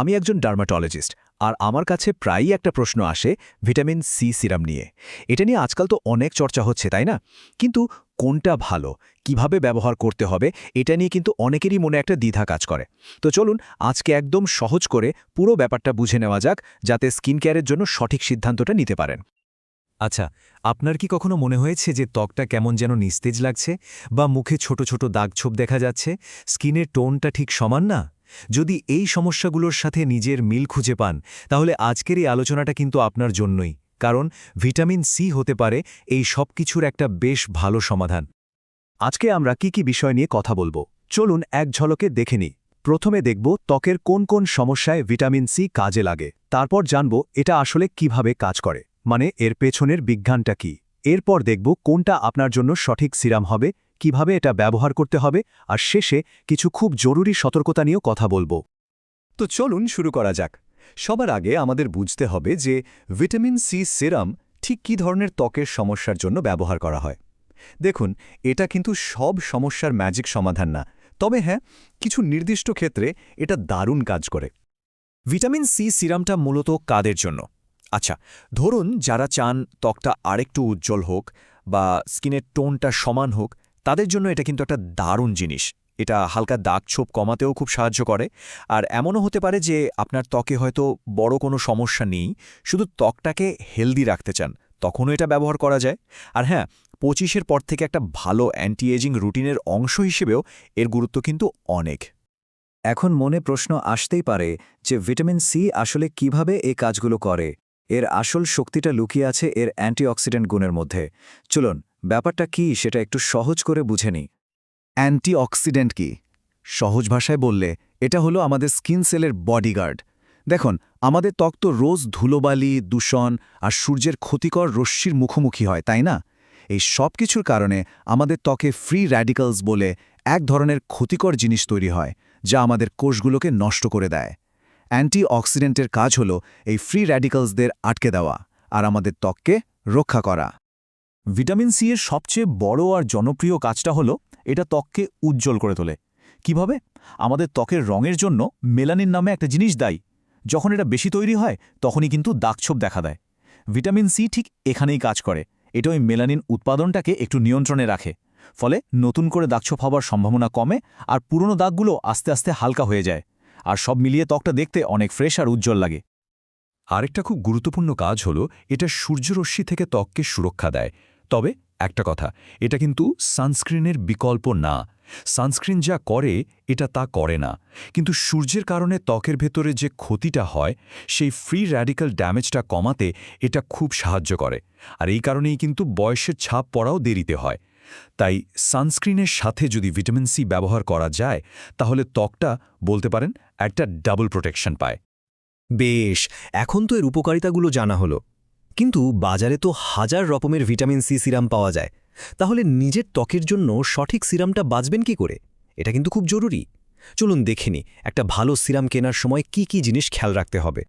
আমি একজন ডার্মাটোলজিস্ট, আর আমার কাছে প্রায়ই একটা প্রশ্ন আসে ভিটামিন সি সিরাম নিয়ে। এটা নিয়ে আজকাল তো অনেক চর্চা হচ্ছে, তাই না? কিন্তু কোনটা ভালো? কীভাবে ব্যবহার করতে হবে? এটা নিয়ে কিন্তু অনেকেরই মনে একটা দ্বিধা কাজ করে। তো চলুন, আজকে একদম সহজ করে পুরো ব্যাপারটা বুঝে নেওয়া যাক, যাতে স্কিন কেয়ারের জন্য সঠিক সিদ্ধান্তটা নিতে পারেন। আচ্ছা আপনার কি কখনো মনে হয়েছে যে ত্বকটা কেমন যেন নিস্তেজ লাগছে? বা মুখে ছোট ছোট দাগছোপ দেখা যাচ্ছে? স্কিনের টোনটা ঠিক সমান না? যদি এই সমস্যাগুলোর সাথে নিজের মিল খুঁজে পান, তাহলে আজকের এই আলোচনাটা কিন্তু আপনার জন্যই, কারণ ভিটামিন সি হতে পারে এই সব কিছুর একটা বেশ ভালো সমাধান। আজকে আমরা কি কি বিষয় নিয়ে কথা বলব? চলুন এক ঝলকে দেখে নিই। প্রথমে দেখব ত্বকের কোন কোন সমস্যায় ভিটামিন সি কাজে লাগে। তারপর জানব এটা আসলে কীভাবে কাজ করে মানে এর পেছনের বিজ্ঞানটা কি। এরপর দেখব কোনটা আপনার জন্য সঠিক সিরাম হবে কীভাবে এটা ব্যবহার করতে হবে, আর শেষে কিছু খুব জরুরি সতর্কতা নিয়েও কথা বলব। তো চলুন শুরু করা যাক। সবার আগে আমাদের বুঝতে হবে যে ভিটামিন সি সিরাম ঠিক কী ধরনের ত্বকের সমস্যার জন্য ব্যবহার করা হয়। দেখুন, এটা কিন্তু সব সমস্যার ম্যাজিক সমাধান না। তবে হ্যাঁ কিছু নির্দিষ্ট ক্ষেত্রে এটা দারুণ কাজ করে। ভিটামিন সি সিরামটা মূলত কাদের জন্য? আচ্ছা ধরুন যারা চান ত্বকটা আরেকটু উজ্জ্বল হোক বা স্কিনের টোনটা সমান হোক তাদের জন্য এটা কিন্তু একটা দারুণ জিনিস। এটা হালকা দাগ ছোপ কমাতেও খুব সাহায্য করে। আর এমনও হতে পারে যে আপনার ত্বকে হয়তো বড় কোনো সমস্যা নেই, শুধু ত্বকটাকে হেলদি রাখতে চান, তখনও এটা ব্যবহার করা যায়। আর হ্যাঁ পঁচিশের পর থেকে একটা ভালো অ্যান্টি এজিং রুটিনের অংশ হিসেবেও এর গুরুত্ব কিন্তু অনেক। এখন মনে প্রশ্ন আসতেই পারে যে ভিটামিন সি আসলে কীভাবে এই কাজগুলো করে? এর আসল শক্তিটা লুকিয়ে আছে এর অ্যান্টিঅক্সিডেন্ট গুণের মধ্যে। চলুন ব্যাপারটা কি সেটা একটু সহজ করে বুঝে নিই। অ্যান্টিঅক্সিডেন্ট কি? সহজ ভাষায় বললে, এটা হলো আমাদের স্কিন সেলের বডিগার্ড। দেখুন, আমাদের ত্বক তো রোজ ধুলোবালি, দূষণ আর সূর্যের ক্ষতিকর রশ্মির মুখোমুখি হয়, তাই না? এই সব কিছুর কারণে আমাদের ত্বকে ফ্রি র্যাডিক্যালস বলে এক ধরনের ক্ষতিকর জিনিস তৈরি হয়, যা আমাদের কোষগুলোকে নষ্ট করে দেয়। অ্যান্টিঅক্সিডেন্টের কাজ হল এই ফ্রি র্যাডিক্যালসদের আটকে দেওয়া আর আমাদের ত্বককে রক্ষা করা। ভিটামিন সি এর সবচেয়ে বড় আর জনপ্রিয় কাজটা হলো এটা ত্বককে উজ্জ্বল করে তোলে। কীভাবে? আমাদের ত্বকের রঙের জন্য মেলানিন নামে একটা জিনিস দায়ী। যখন এটা বেশি তৈরি হয়, তখনই কিন্তু দাগছোপ দেখা দেয়। ভিটামিন সি ঠিক এখানেই কাজ করে। এটা ওই মেলানিন উৎপাদনটাকে একটু নিয়ন্ত্রণে রাখে। ফলে নতুন করে দাগছোপ হওয়ার সম্ভাবনা কমে আর পুরনো দাগগুলো আস্তে আস্তে হালকা হয়ে যায়। আর সব মিলিয়ে ত্বকটা দেখতে অনেক ফ্রেশ আর উজ্জ্বল লাগে। আরেকটা খুব গুরুত্বপূর্ণ কাজ হলো এটা সূর্যরশ্মি থেকে ত্বককে সুরক্ষা দেয়। তবে একটা কথা, এটা কিন্তু সানস্ক্রিনের বিকল্প না। সানস্ক্রিন যা করে, এটা তা করে না। কিন্তু সূর্যের কারণে ত্বকের ভেতরে যে ক্ষতিটা হয়, সেই ফ্রি র্যাডিক্যাল ড্যামেজটা কমাতে এটা খুব সাহায্য করে। আর এই কারণেই কিন্তু বয়সের ছাপ পড়াও দেরিতে হয়। তাই সানস্ক্রিনের সাথে যদি ভিটামিন সি ব্যবহার করা যায়, তাহলে ত্বকটা, বলতে পারেন, একটা ডাবল প্রোটেকশন পায়। বেশ, এখন তো এর উপকারিতাগুলো জানা হলো। কিন্তু বাজারে তো হাজার রকমের ভিটামিন সি সিরাম পাওয়া যায়। তাহলে নিজের ত্বকের জন্য সঠিক সিরামটা বাঁচবেন কি করে? এটা কিন্তু খুব জরুরি। চলুন দেখেনি একটা ভালো সিরাম কেনার সময় কি কি জিনিস খেয়াল রাখতে হবে।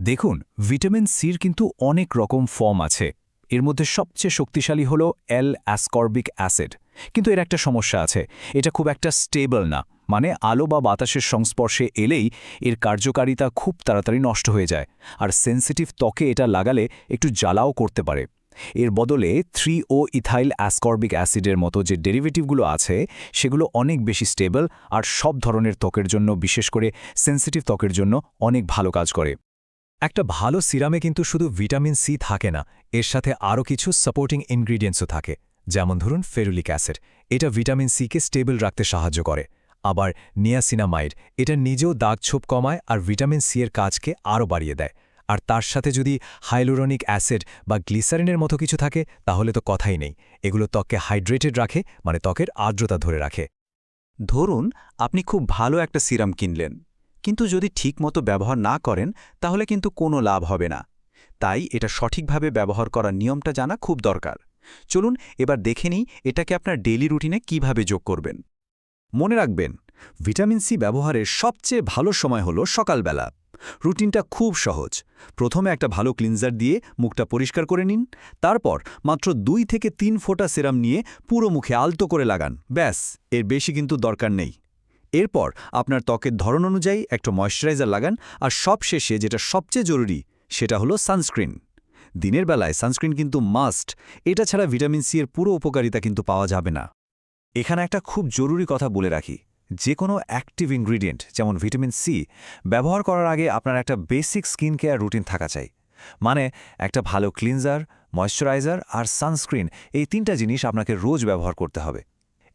দেখুন, ভিটামিন সির কিন্তু অনেক রকম ফর্ম আছে। এর মধ্যে সবচেয়ে শক্তিশালী হল এল অ্যাসকর্বিক অ্যাসিড কিন্তু এর একটা সমস্যা আছে। এটা খুব একটা স্টেবল না। মানে আলো বা বাতাসের সংস্পর্শে এলেই এর কার্যকারিতা খুব তাড়াতাড়ি নষ্ট হয়ে যায়। আর সেন্সিটিভ ত্বকে এটা লাগালে একটু জ্বালাও করতে পারে। এর বদলে থ্রি ও ইথাইল অ্যাসকর্বিক অ্যাসিডের মতো যে ডেরিভেটিভগুলো আছে, সেগুলো অনেক বেশি স্টেবল আর সব ধরনের ত্বকের জন্য, বিশেষ করে সেন্সিটিভ ত্বকের জন্য, অনেক ভালো কাজ করে। একটা ভালো সিরামে কিন্তু শুধু ভিটামিন সি থাকে না, এর সাথে আরও কিছু সাপোর্টিং ইনগ্রিডিয়েন্টসও থাকে। যেমন ধরুন ফেরুলিক অ্যাসিড। এটা ভিটামিন সিকে স্টেবল রাখতে সাহায্য করে। আবার নিয়াসিনামাইড, এটা নিজেও দাগ ছোপ কমায় আর ভিটামিন সি এর কাজকে আরও বাড়িয়ে দেয়। আর তার সাথে যদি হাইলোরনিক অ্যাসিড বা গ্লিসারিনের মতো কিছু থাকে, তাহলে তো কথাই নেই। এগুলো ত্বককে হাইড্রেটেড রাখে মানে ত্বকের আর্দ্রতা ধরে রাখে। ধরুন, আপনি খুব ভালো একটা সিরাম কিনলেন। কিন্তু যদি ঠিকমতো ব্যবহার না করেন, তাহলে কিন্তু কোনো লাভ হবে না। তাই এটা সঠিকভাবে ব্যবহার করার নিয়মটা জানা খুব দরকার। চলুন এবার দেখে নিই এটাকে আপনার ডেইলি রুটিনে কীভাবে যোগ করবেন। মনে রাখবেন ভিটামিন সি ব্যবহারের সবচেয়ে ভালো সময় হল সকালবেলা। রুটিনটা খুব সহজ। প্রথমে একটা ভালো ক্লিনজার দিয়ে মুখটা পরিষ্কার করে নিন, তারপর মাত্র দুই থেকে তিন ফোঁটা সেরাম নিয়ে পুরো মুখে আলতো করে লাগান। ব্যাস, এর বেশি কিন্তু দরকার নেই। এরপর আপনার ত্বকের ধরন অনুযায়ী একটা ময়শ্চারাইজার লাগান, আর সবশেষে যেটা সবচেয়ে জরুরি, সেটা হলো সানস্ক্রিন দিনের বেলায় সানস্ক্রিন কিন্তু মাস্ট। এটা ছাড়া ভিটামিন সি এর পুরো উপকারিতা কিন্তু পাওয়া যাবে না। এখানে একটা খুব জরুরি কথা বলে রাখি। যে কোনো অ্যাক্টিভ ইনগ্রিডিয়েন্ট যেমন ভিটামিন সি, ব্যবহার করার আগে আপনার একটা বেসিক স্কিন কেয়ার রুটিন থাকা চাই। মানে একটা ভালো ক্লিনজার ময়শ্চারাইজার আর সানস্ক্রিন এই তিনটা জিনিস আপনাকে রোজ ব্যবহার করতে হবে।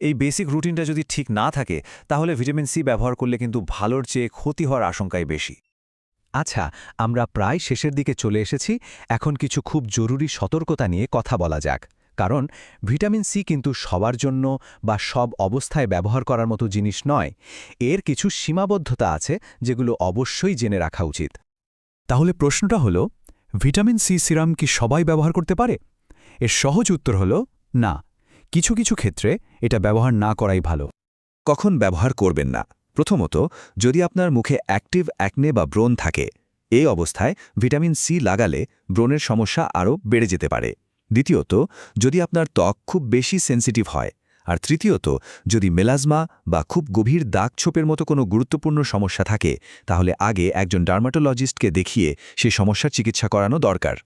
এই বেসিক রুটিনটা যদি ঠিক না থাকে, তাহলে ভিটামিন সি ব্যবহার করলে কিন্তু ভালোর চেয়ে ক্ষতি হওয়ার আশঙ্কাই বেশি। আচ্ছা আমরা প্রায় শেষের দিকে চলে এসেছি, এখন কিছু খুব জরুরি সতর্কতা নিয়ে কথা বলা যাক। কারণ, ভিটামিন সি কিন্তু সবার জন্য বা সব অবস্থায় ব্যবহার করার মতো জিনিস নয়, এর কিছু সীমাবদ্ধতা আছে যেগুলো অবশ্যই জেনে রাখা উচিত। তাহলে প্রশ্নটা হলো, ভিটামিন সি সিরাম কি সবাই ব্যবহার করতে পারে? এর সহজ উত্তর হলো, না। কিছু কিছু ক্ষেত্রে এটা ব্যবহার না করাই ভালো। কখন ব্যবহার করবেন না? প্রথমত, যদি আপনার মুখে অ্যাক্টিভ অ্যাকনে বা ব্রণ থাকে, এই অবস্থায় ভিটামিন সি লাগালে ব্রণের সমস্যা আরও বেড়ে যেতে পারে। দ্বিতীয়ত, যদি আপনার ত্বক খুব বেশি সেন্সিটিভ হয়, আর তৃতীয়ত, যদি মেলাজমা বা খুব গভীর দাগ ছোপের মতো কোনো গুরুত্বপূর্ণ সমস্যা থাকে, তাহলে আগে একজন ডার্মাটোলজিস্টকে দেখিয়ে সেই সমস্যার চিকিৎসা করানো দরকার।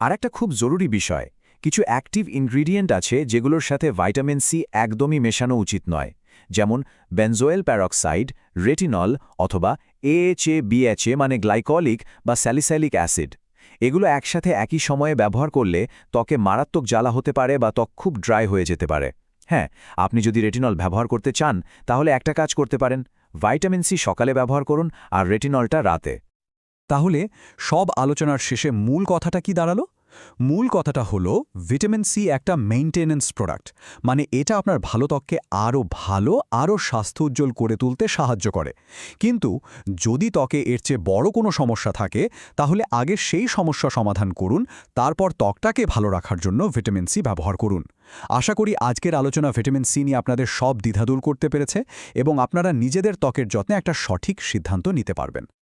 আর একটা খুব জরুরি বিষয়, কিছু অ্যাক্টিভ ইনগ্রিডিয়েন্ট আছে যেগুলোর সাথে ভাইটামিন সি একদমই মেশানো উচিত নয়। যেমন বেনজোয়েল প্যারক্সাইড রেটিনল অথবা এএচএ বিএচএ মানে গ্লাইকলিক বা স্যালিসাইলিক অ্যাসিড এগুলো একসাথে একই সময়ে ব্যবহার করলে ত্বকে মারাত্মক জ্বালা হতে পারে বা ত্বক খুব ড্রাই হয়ে যেতে পারে। হ্যাঁ আপনি যদি রেটিনল ব্যবহার করতে চান, তাহলে একটা কাজ করতে পারেন। ভাইটামিন সি সকালে ব্যবহার করুন আর রেটিনলটা রাতে। তাহলে সব আলোচনার শেষে মূল কথাটা কি দাঁড়াল? মূল কথাটা হলো, ভিটামিন সি একটা মেইনটেনেন্স প্রোডাক্ট। মানে এটা আপনার ভালো ত্বককে আরও ভালো, আরও স্বাস্থ্য উজ্জ্বল করে তুলতে সাহায্য করে। কিন্তু যদি ত্বকে এর চেয়ে বড় কোনো সমস্যা থাকে, তাহলে আগে সেই সমস্যা সমাধান করুন, তারপর ত্বকটাকে ভালো রাখার জন্য ভিটামিন সি ব্যবহার করুন। আশা করি আজকের আলোচনা ভিটামিন সি নিয়ে আপনাদের সব দ্বিধাদূর করতে পেরেছে এবং আপনারা নিজেদের ত্বকের যত্নে একটা সঠিক সিদ্ধান্ত নিতে পারবেন।